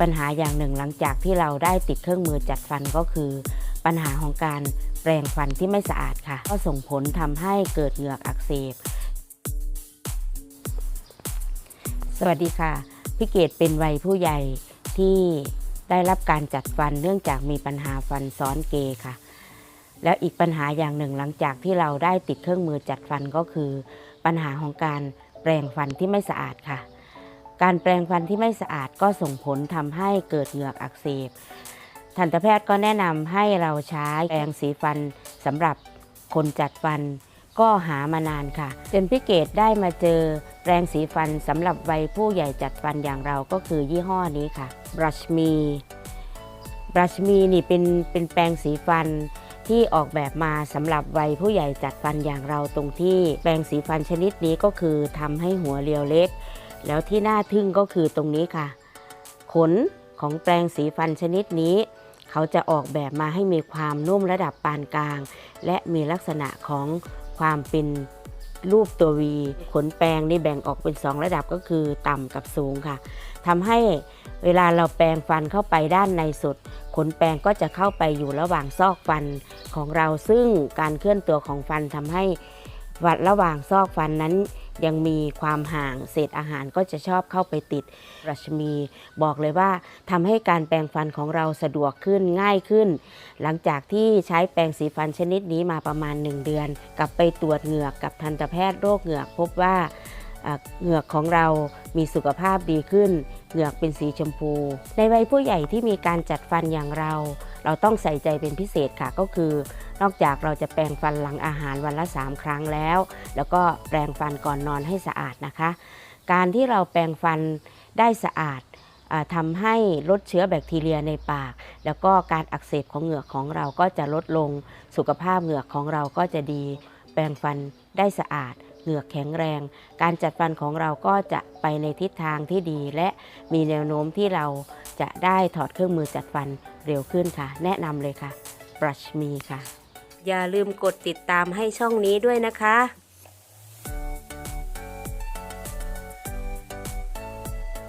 ปัญหาอย่างหนึ่งหลังจากที่เราได้ติดเครื่องมือจัดฟันก็คือ ปัญหาของการแปรงฟันที่ไม่สะอาดค่ะ ก็ส่งผลทำให้เกิดเหงือกอักเสบ สวัสดีค่ะ พี่เกดเป็นวัยผู้ใหญ่ที่ได้รับการจัดฟันเนื่องจากมีปัญหาฟันซ้อนเกยค่ะ แล้วอีกปัญหาอย่างหนึ่งหลังจากที่เราได้ติดเครื่องมือจัดฟันก็คือ ปัญหาของการแปรงฟันที่ไม่สะอาดค่ะ การแปรงฟันที่ไม่สะอาดก็ส่งผลทำให้เกิดเหงือกอักเสบ ทันตแพทย์ก็แนะนำให้เราใช้แปรงสีฟันสำหรับคนจัดฟันก็หามานานค่ะจนพี่เกดได้มาเจอแปรงสีฟันสำหรับวัยผู้ใหญ่จัดฟันอย่างเราก็คือยี่ห้อนี้ค่ะ Brush Me Brush Me นี่เป็นเป็นแปรงสีฟันที่ออกแบบมาสำหรับวัยผู้ใหญ่จัดฟันอย่างเราตรงที่แปรงสีฟันชนิดนี้ก็คือทำให้หัวเรียวเล็ก แล้วที่น่าทึ่งก็คือตรงนี้ค่ะ ขนของแปรงสีฟันชนิดนี้ เขาจะออกแบบมาให้มีความนุ่มระดับปานกลาง และมีลักษณะของความเป็นรูปตัววีขนแปรงนี่แบ่งออกเป็น 2 ระดับก็คือต่ำกับสูงค่ะทำให้เวลาเราแปรงฟันเข้าไปด้านในสุด ขนแปรงก็จะเข้าไปอยู่ระหว่างซอกฟันของเราซึ่งการเคลื่อนตัวของฟันทำให้วัดระหว่างซอกฟันนั้น ยังมีความห่างเศษอาหารก็จะชอบเข้าไปติดรัชมี บอกเลยว่าทำให้การแปรงฟันของเราสะดวกขึ้นง่ายขึ้น หลังจากที่ใช้แปรงสีฟันชนิดนี้มาประมาณ 1 เดือน กลับไปตรวจเหงือกกับทันตแพทย์โรคเหงือกพบว่าเหงือกของเรามีสุขภาพดีขึ้น เหงือกเป็นสีชมพู ในวัยผู้ใหญ่ที่มีการจัดฟันอย่างเรา เราต้องใส่ใจเป็นพิเศษค่ะก็คือ นอกจากเราจะแปรงฟันหลังอาหารวันละ 3 ครั้งแล้ว แล้วก็แปรงฟันก่อนนอนให้สะอาดนะคะ การที่เราแปรงฟันได้สะอาดอทำให้ลดเชื้อแบคทีเรียในปาก แล้วก็การอักเสบของเหงือกของเราก็จะลดลงสุขภาพเหงือกของเราก็จะดี แปรงฟันได้สะอาดเหงือกแข็งแรง การจัดฟันของเราก็จะไปในทิศทางที่ดี และมีแนวโน้มที่เราจะได้ถอดเครื่องมือจัดฟัน เร็วขึ้นค่ะ แนะนำเลยค่ะ Brush Me ค่ะ อย่าลืมกดติดตามให้ช่องนี้ด้วยนะคะ